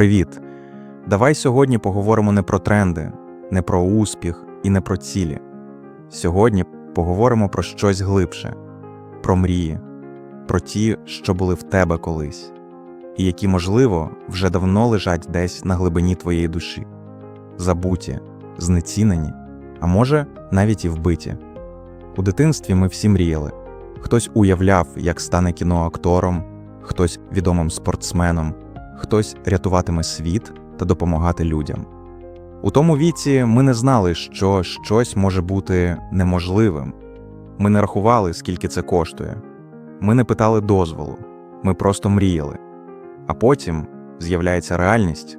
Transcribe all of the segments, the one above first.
Привіт! Давай сьогодні поговоримо не про тренди, не про успіх і не про цілі. Сьогодні поговоримо про щось глибше, про мрії, про ті, що були в тебе колись, і які, можливо, вже давно лежать десь на глибині твоєї душі, забуті, знецінені, а може, навіть і вбиті. У дитинстві ми всі мріяли. Хтось уявляв, як стане кіноактором, хтось відомим спортсменом, хтось рятуватиме світ та допомагати людям. У тому віці ми не знали, що щось може бути неможливим. Ми не рахували, скільки це коштує. Ми не питали дозволу, ми просто мріяли. А потім з'являється реальність,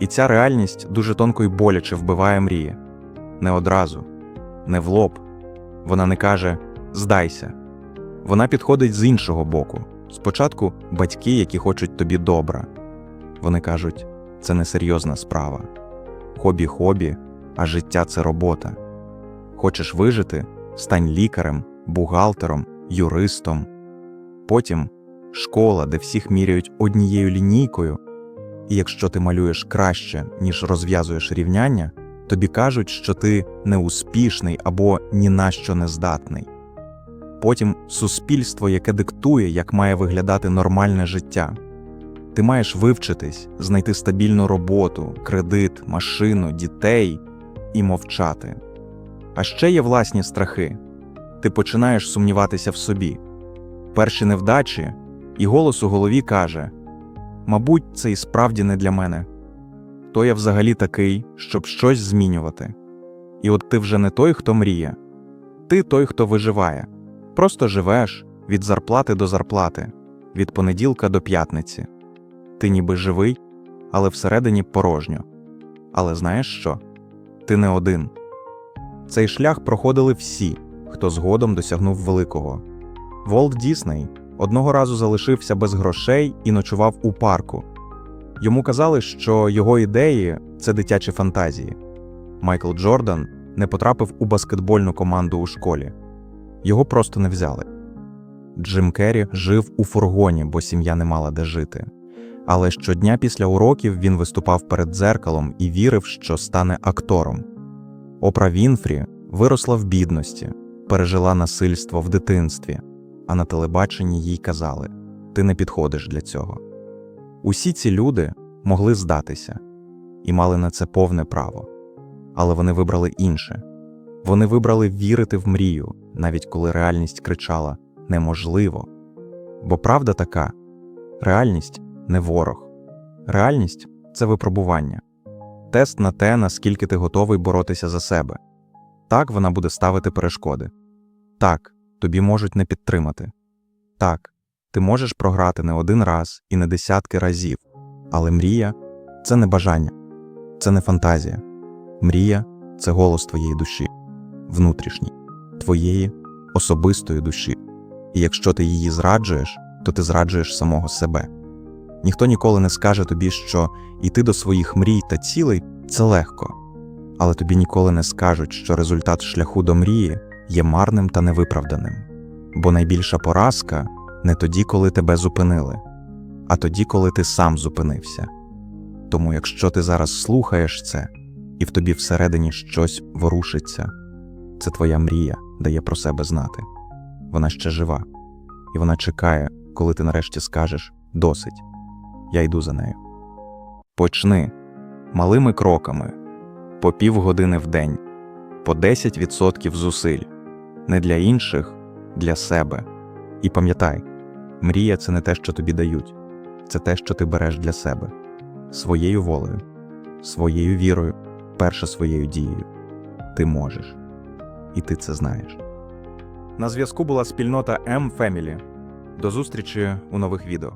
і ця реальність дуже тонко й боляче вбиває мрії. Не одразу, не в лоб. Вона не каже здайся. Вона підходить з іншого боку. Спочатку батьки, які хочуть тобі добра. Вони кажуть, це несерйозна справа. Хобі хобі, а життя це робота. Хочеш вижити? Стань лікарем, бухгалтером, юристом. Потім школа, де всіх міряють однією лінійкою, і якщо ти малюєш краще, ніж розв'язуєш рівняння, тобі кажуть, що ти неуспішний або ні на що не здатний. Потім суспільство, яке диктує, як має виглядати нормальне життя. Ти маєш вивчитись, знайти стабільну роботу, кредит, машину, дітей і мовчати. А ще є власні страхи. Ти починаєш сумніватися в собі. Перші невдачі, і голос у голові каже: Мабуть, це і справді не для мене. То я взагалі такий, щоб щось змінювати. І от ти вже не той, хто мріє, ти той, хто виживає. Просто живеш від зарплати до зарплати, від понеділка до п'ятниці. Ти ніби живий, але всередині порожньо. Але знаєш що? Ти не один. Цей шлях проходили всі, хто згодом досягнув великого. Волт Дісней одного разу залишився без грошей і ночував у парку. Йому казали, що його ідеї це дитячі фантазії. Майкл Джордан не потрапив у баскетбольну команду у школі. Його просто не взяли. Джим Керрі жив у фургоні, бо сім'я не мала де жити. Але щодня після уроків він виступав перед дзеркалом і вірив, що стане актором. Опра Вінфрі виросла в бідності, пережила насильство в дитинстві, а на телебаченні їй казали: Ти не підходиш для цього. Усі ці люди могли здатися і мали на це повне право, але вони вибрали інше. Вони вибрали вірити в мрію, навіть коли реальність кричала неможливо. Бо правда така реальність не ворог. Реальність це випробування, тест на те, наскільки ти готовий боротися за себе. Так вона буде ставити перешкоди. Так, тобі можуть не підтримати. Так, ти можеш програти не один раз і не десятки разів, але мрія це не бажання, це не фантазія. Мрія це голос твоєї душі, внутрішній, твоєї особистої душі. І якщо ти її зраджуєш, то ти зраджуєш самого себе. Ніхто ніколи не скаже тобі, що йти до своїх мрій та цілей це легко, але тобі ніколи не скажуть, що результат шляху до мрії є марним та невиправданим. Бо найбільша поразка не тоді, коли тебе зупинили, а тоді, коли ти сам зупинився. Тому, якщо ти зараз слухаєш це, і в тобі всередині щось ворушиться, це твоя мрія дає про себе знати. Вона ще жива, і вона чекає, коли ти нарешті скажеш досить. Я йду за нею. Почни малими кроками по півгодини в день, по 10% зусиль, не для інших, для себе. І пам'ятай, мрія це не те, що тобі дають, це те, що ти береш для себе, своєю волею, своєю вірою, перше своєю дією. Ти можеш, і ти це знаєш. На зв'язку була спільнота M Family. До зустрічі у нових відео.